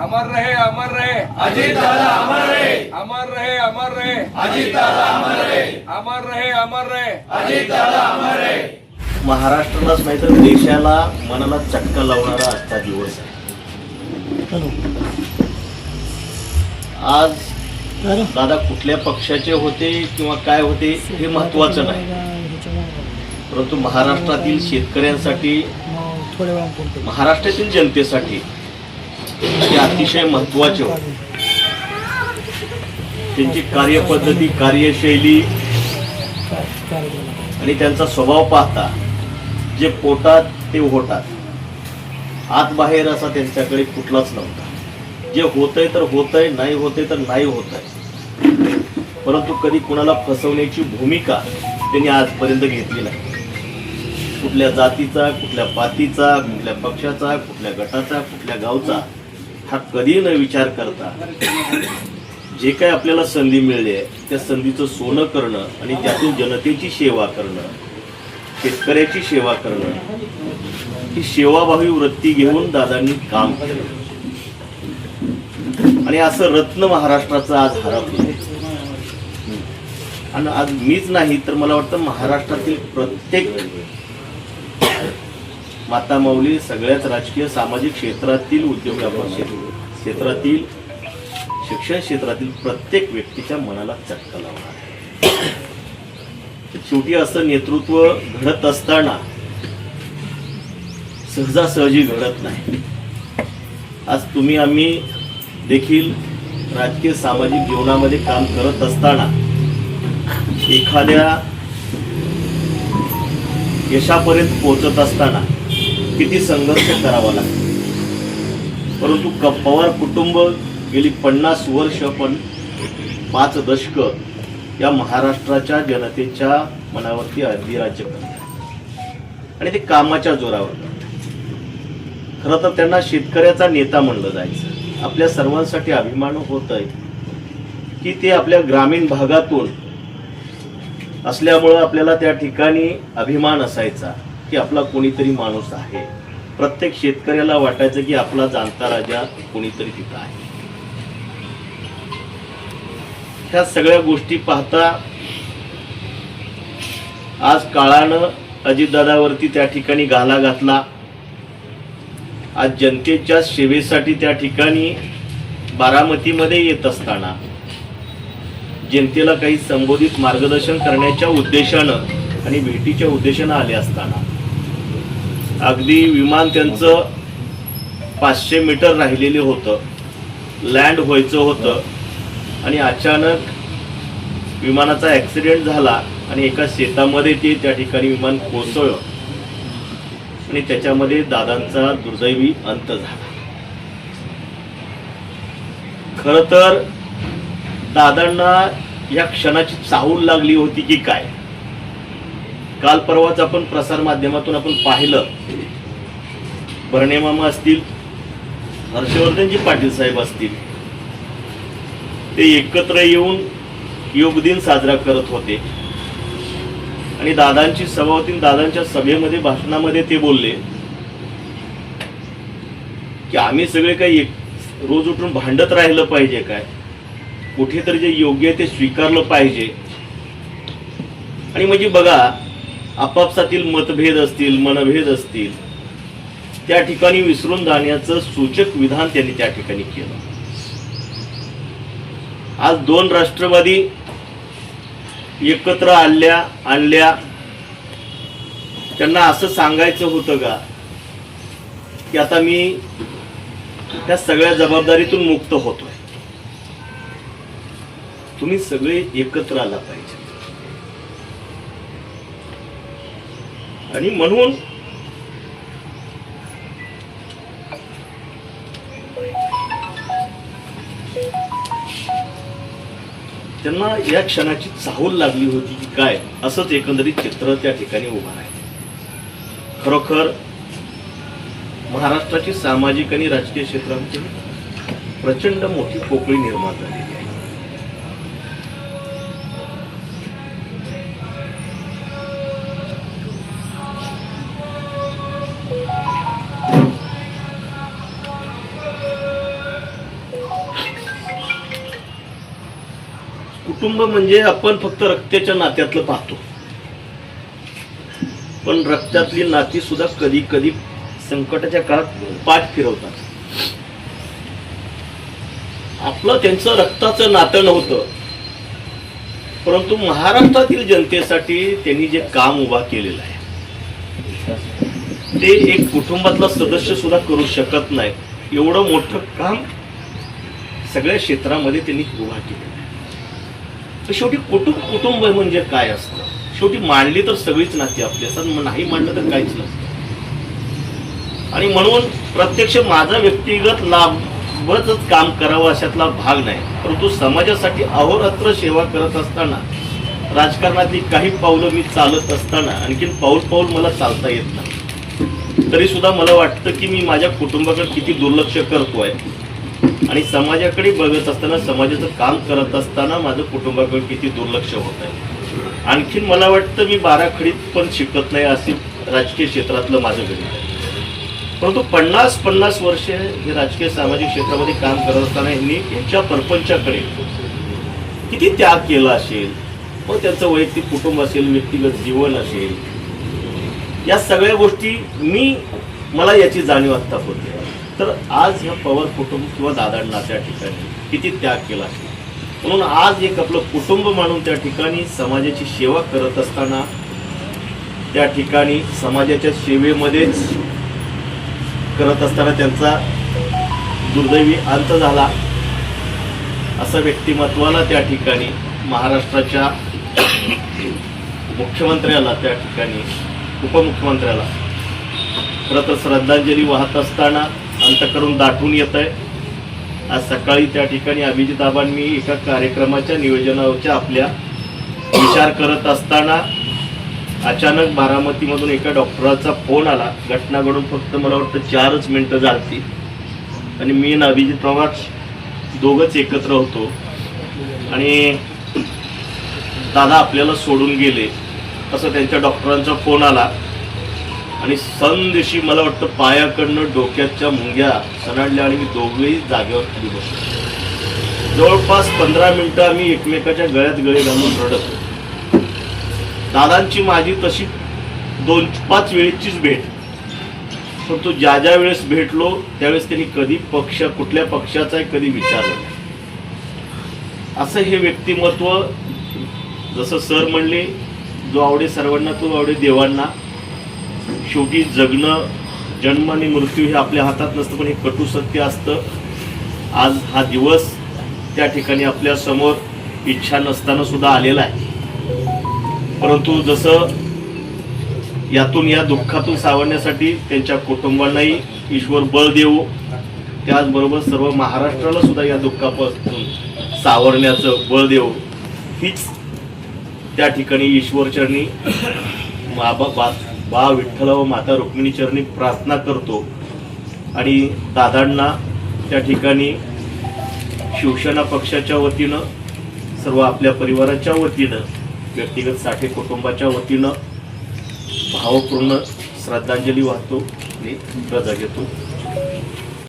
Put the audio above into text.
अमर रहे अमर रहे। अजित दादा अमर रहे। अमर रहे अमर रहे। अजित दादा अमर रहे। अमर रहे अमर रहे। अजित दादा अमर रहे। महाराष्ट्रालाच नाही तर देशाला मनाला चटका लावणारा आजचा दिवस आहे. आज दादा कुठल्या पक्षाचे होते किंवा काय होते हे महत्वाचं नाही. परंतु महाराष्ट्रातील शेतकऱ्यांसाठी महाराष्ट्रातील जनतेसाठी हे अतिशय महत्त्वाचे होते. त्यांची कार्यपद्धती कार्यशैली आणि त्यांचा स्वभाव पाहता जे पोटात ते होतात आत बाहेर असा त्यांच्याकडे कुठलाच नव्हता. जे होतंय तर होतंय नाही होतंय तर नाही होतंय. परंतु कधी कुणाला फसवण्याची भूमिका त्यांनी आजपर्यंत घेतली नाही. कुठल्या जातीचा कुठल्या पातीचा कुठल्या पक्षाचा कुठल्या गटाचा कुठल्या गावचा हा कधी न विचार करता जे काय आपल्याला संधी मिळली आहे त्या संधीचं सोनं करणं आणि त्यातून जनतेची सेवा करणं शेतकऱ्याची सेवा करणं ही सेवाभावी वृत्ती घेऊन दादांनी काम केलं. आणि असं रत्न महाराष्ट्राचं आज हरपलं आणि आज मीच नाही तर मला वाटतं महाराष्ट्रातील प्रत्येक माता माऊली सगळ्याच राजकीय सामाजिक क्षेत्रातील उद्योग व्यापार क्षेत्र- क्षेत्रातील शिक्षण क्षेत्रातील प्रत्येक व्यक्तीच्या मनाला चटका लावणार शेवटी असं नेतृत्व घडत असताना सहजासहजी घडत नाही. आज तुम्ही आम्ही देखील राजकीय सामाजिक जीवनामध्ये काम करत असताना एखाद्या यशापर्यंत पोहोचत असताना किती संघर्ष करावा लागतो परंतु क- पवार कुटुंब गेली पन्नास वर्ष पण पाच दशक या महाराष्ट्राच्या जनतेच्या मनावरती अधिराज्य करतात. आणि ते कामाच्या जोरावर खरं तर त्यांना शेतकऱ्याचा नेता म्हणलं जायचं. आपल्या सर्वांसाठी अभिमान होत आहे की ते आपल्या ग्रामीण भागातून असल्यामुळं आपल्याला त्या ठिकाणी अभिमान असायचा. की आपला कोणीतरी माणूस आहे. प्रत्येक शेतकऱ्याला वाटायचं की आपला जाणता राजा कोणीतरी तिथं आहे. ह्या सगळ्या गोष्टी पाहता आज काळानं अजितदादावरती त्या ठिकाणी घाला घातला. आज जनतेच्या सेवेसाठी त्या ठिकाणी बारामतीमध्ये येत असताना जनतेला काही संबोधित मार्गदर्शन करण्याच्या उद्देशानं आणि भेटीच्या उद्देशानं आले असताना अगदी विमान त्यांचं पाचशे मीटर राहिलेले होतं. लँड व्हायचं होतं. आणि अचानक विमानाचा ॲक्सिडेंट झाला आणि एका शेतामध्ये ते त्या ठिकाणी विमान कोसळलं. आणि त्याच्यामध्ये दादांचा दुर्दैवी अंत झाला. खरं तर दादांना या क्षणाची चाहूल लागली होती की काय? काल परवाच आपण प्रसार माध्यमातून आपण पाहिलं. भरणे मामा असतील हर्षवर्धनजी पाटील साहेब असतील. ते एकत्र येऊन योग दिन साजरा करत होते. आणि दादांची सभा होती दादांच्या सभेमध्ये भाषणामध्ये ते बोलले की आम्ही सगळे काही एक रोज उठून भांडत राहिलं पाहिजे काय? कुठेतरी जे योग्य आहे ते स्वीकारलं पाहिजे. आणि म्हणजे बघा आपापसातील मतभेद असतील मनभेद असतील त्या ठिकाणी विसरून जाण्याचं सूचक विधान त्यांनी त्या ठिकाणी केलं. आज दोन राष्ट्रवादी एकत्र आणल्या आणल्या त्यांना असं सांगायचं होतं का? की आता मी त्या सगळ्या जबाबदारीतून मुक्त होतोय. तुम्ही सगळे एकत्र आला पाहिजे. आणि म्हणून त्यांना या क्षणाची चाहूल लागली होती की काय असंच एकंदरीत चित्र त्या ठिकाणी उभं आहे खरोखर महाराष्ट्राची सामाजिक आणि राजकीय क्षेत्रामध्ये प्रचंड मोठी पोकळी निर्माण झालेली आहे. कुटुंब म्हणजे आपण फक्त रक्ताच्या नात्यातलं पाहतो. पण रक्तातली नाती सुद्धा कधी कधी संकटाच्या काळात पाठ फिरवतात. आपलं त्यांचं रक्ताचं नातं नव्हतं. परंतु महाराष्ट्रातील जनतेसाठी त्यांनी जे काम उभा केलेलं आहे ते एक कुटुंबातला सदस्य सुद्धा करू शकत नाही. एवढं मोठं काम सगळ्या क्षेत्रामध्ये त्यांनी उभा केलं तर शेवटी कुटुंब कुटुंब म्हणजे काय असतं? शेवटी मांडली तर सगळीच नाती आपली असतात. मग नाही मांडलं तर काहीच नसतं आणि म्हणून प्रत्यक्ष माझा व्यक्तिगत लाभच काम करावं अशातला भाग नाही. परंतु समाजासाठी अहोरात्र सेवा करत असताना राजकारणातली काही पावलं मी चालत असताना आणखीन पाऊल पाऊल मला चालता येत नाही. तरी सुद्धा मला वाटतं की मी माझ्या कुटुंबाकडे किती दुर्लक्ष करतोय. आणि समाजाकडे बघत असताना समाजाचं काम करत असताना माझं कुटुंबाकडे किती दुर्लक्ष होत आहे. आणखीन मला वाटतं मी बाराखडीत पण शिकत नाही असे राजकीय क्षेत्रातलं माझं गणित आहे. परंतु पन्नास पन्नास वर्षे हे राजकीय सामाजिक क्षेत्रामध्ये काम करत असताना यांनी यांच्या परपंचाकडे किती त्याग केला असेल मग त्यांचं वैयक्तिक कुटुंब असेल व्यक्तिगत जीवन असेल या सगळ्या गोष्टी मी मला याची जाणीव आत्ता होते. तर आज ह्या पवार कुटुंब किंवा दादांना त्या ठिकाणी किती त्याग केला असेल? म्हणून आज एक आपलं कुटुंब मानून त्या ठिकाणी समाजाची सेवा करत असताना त्या ठिकाणी समाजाच्या सेवेमध्येच करत असताना त्यांचा दुर्दैवी अंत झाला. असं व्यक्तिमत्वाला त्या ठिकाणी महाराष्ट्राच्या मुख्यमंत्र्याला त्या ठिकाणी उपमुख्यमंत्र्याला खरं तर श्रद्धांजली वाहत असताना अंतकरून दाटून येत आहे. आज सकाळी त्या ठिकाणी अभिजितबांनी एका कार्यक्रमाच्या नियोजनाच्या आपल्या विचार करत असताना अचानक बारामतीमधून एका डॉक्टराचा फोन आला. घटना घडून फक्त मला वाटतं चारच मिनटं झालती. आणि मी आणि अभिजित पवार दोघंच एकत्र होतो. आणि दादा आपल्याला सोडून गेले. असं त्यांच्या डॉक्टरांचा फोन आला. आणि संदेशी मला वाटतं पायाकडनं डोक्याच्या मुंग्या सनाडल्या आणि मी दोघेही जागेवर खाली बसलो. जवळपास पंधरा मिनिटं आम्ही एकमेकाच्या गळ्यात गळे घालून रडत होतो. दादांची माझी तशी दोन पाच वेळेचीच भेट. परंतु ज्या ज्या वेळेस भेटलो त्यावेळेस त्यांनी कधी पक्ष कुठल्या पक्षाचाही कधी विचारलं नाही. असं हे व्यक्तिमत्व जसं सर म्हणले जो आवडे सर्वांना तो आवडे देवांना. शेवटी जगणं जन्म आणि मृत्यू हे आपल्या हातात नसतं पण हे कटू सत्य असतं. आज हा दिवस त्या ठिकाणी आपल्यासमोर इच्छा नसताना सुद्धा आलेला आहे. परंतु जसं यातून या दुःखातून सावरण्यासाठी त्यांच्या कुटुंबांनाही ईश्वर बळ देऊ त्याचबरोबर सर्व महाराष्ट्राला सुद्धा या दुःखापासून सावरण्याचं बळ देऊ हीच त्या ठिकाणी ईश्वरचरणी बाबा बा बा विठ्ठल व माता रुक्मिणी चरणी प्रार्थना करतो. आणि दादांना त्या ठिकाणी शिवसेना पक्षाच्या वतीनं सर्व आपल्या परिवाराच्या वतीनं व्यक्तिगत साठे कुटुंबाच्या वतीनं भावपूर्ण श्रद्धांजली वाहतो आणि रजा घेतो.